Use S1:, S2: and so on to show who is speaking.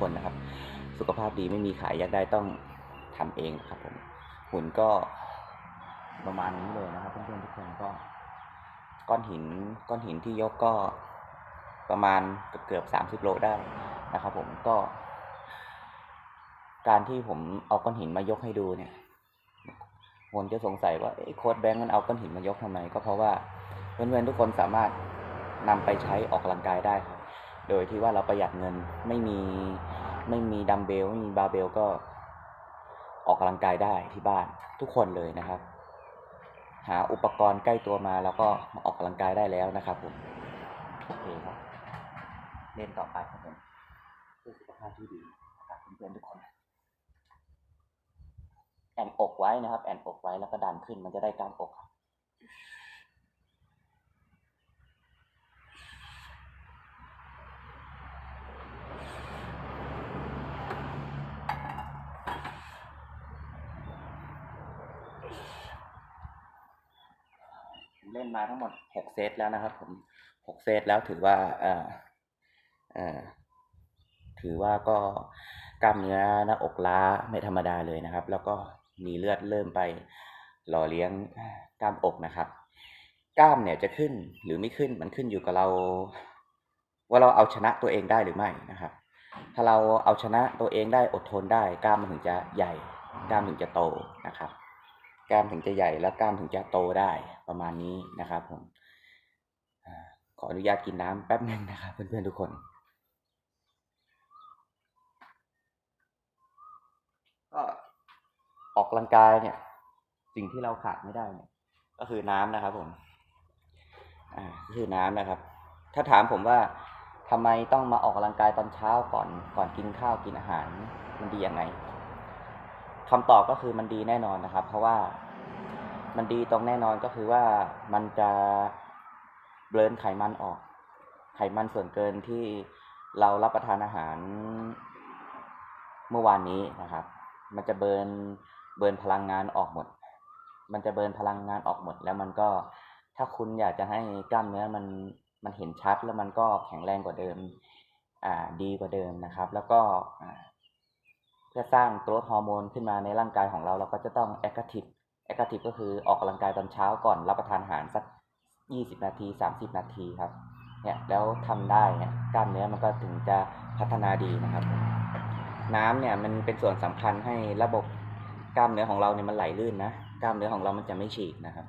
S1: คนนะครับ สุขภาพดีไม่มีขายอยากได้ต้องทำเองครับผมหุ่นก็ประมาณนี้เลยนะครับเพื่อนๆทุกคนก็ ก้อนหินก้อนหินที่ยกก็ประมาณเกือบเกือบสามสิบโลได้นะครับ ผมก็ การที่ผมเอาก้อนหินมายกให้ดูเนี่ยคนจะสงสัยว่าโค้ดแบงค์มันเอาก้อนหินมายกทำไมก็เพราะว่าเพื่อนๆทุกคนสามารถนำไปใช้ออกกำลังกายได้ครับ โดยที่ว่าเราประหยัดเงินไม่มีไม่มีดัมเบลไม่มีบาเบลก็ออกกำลังกายได้ที่บ้านทุกคนเลยนะครับ หาอุปกรณ์ใกล้ตัวมาแล้วก็มาออกกำลังกายได้แล้วนะครับผมโอเคครับเล่นต่อไปครับผมเพื่อสุขภาพที่ดีครับเพื่อนๆทุกคนแอนอกไว้นะครับ แอนอกไว้แล้วก็ดันขึ้นมันจะได้กล้ามอกครับ ล่นมาทั้งหมดหกเซตแล้วนะครับ ผมหกเซตแล้วถือว่าเอ่อเอ่อถือว่าก็กล้ามเนื้อหน้าอกล้าไม่ธรรมดาเลยนะครับ แล้วก็มีเลือดเริ่มไปหล่อเลี้ยงกล้ามอกนะครับ กล้ามเนี่ยจะขึ้นหรือไม่ขึ้นมันขึ้นอยู่กับเรา ว่าเราเอาชนะตัวเองได้หรือไม่นะครับ ถ้าเราเอาชนะตัวเองได้อดทนได้ กล้ามมันถึงจะใหญ่ กล้ามถึงจะโตนะครับ กล้ามถึงจะใหญ่แล้วกล้ามถึงจะโตได้ประมาณนี้นะครับผมขออนุญาตกินน้ำแป๊บหนึงนะครับเพื่อนๆทุกคนก็ออกกำลังกายเนี่ย สิ่งที่เราขาดไม่ได้เนี่ย ก็คือน้ำนะครับ ผมอ่าก็คือน้ำนะครับ ถ้าถามผมว่าทำไมต้องมาออกกำลังกายตอนเช้าก่อนก่อนกินข้าวกินอาหารมันดียังไง คำตอบก็คือมันดีแน่นอนนะครับ เพราะว่ามันดีตรงแน่นอนก็คือว่ามันจะเบลนไขมันออก ไขมันส่วนเกินที่เรารับประทานอาหารเมื่อวานนี้นะครับ มันจะเบิร์นเบิร์นพลังงานออกหมด มันจะเบิร์นพลังงานออกหมด แล้วมันก็ถ้าคุณอยากจะให้กล้ามเนื้อมันมันเห็นชัดแล้วมันก็แข็งแรงกว่าเดิม อ่าดีกว่าเดิมนะครับ แล้วก็ อ่าเพื่อสร้างโกรทฮอร์โมนขึ้นมาในร่างกายของเรา เราก็จะต้องแอคทีฟแอคทีฟก็คือออกกำลังกายตอนเช้าก่อนรับประทานอาหารสัก 20 นาที 30 นาทีครับเนี่ยแล้วทำได้เนี่ยกล้ามเนื้อมันก็ถึงจะพัฒนาดีนะครับ น้ำเนี่ยมันเป็นส่วนสำคัญให้ระบบกล้ามเนื้อของเราเนี่ยมันไหลลื่นนะกล้ามเนื้อของเรามันจะไม่ฉีกนะครับ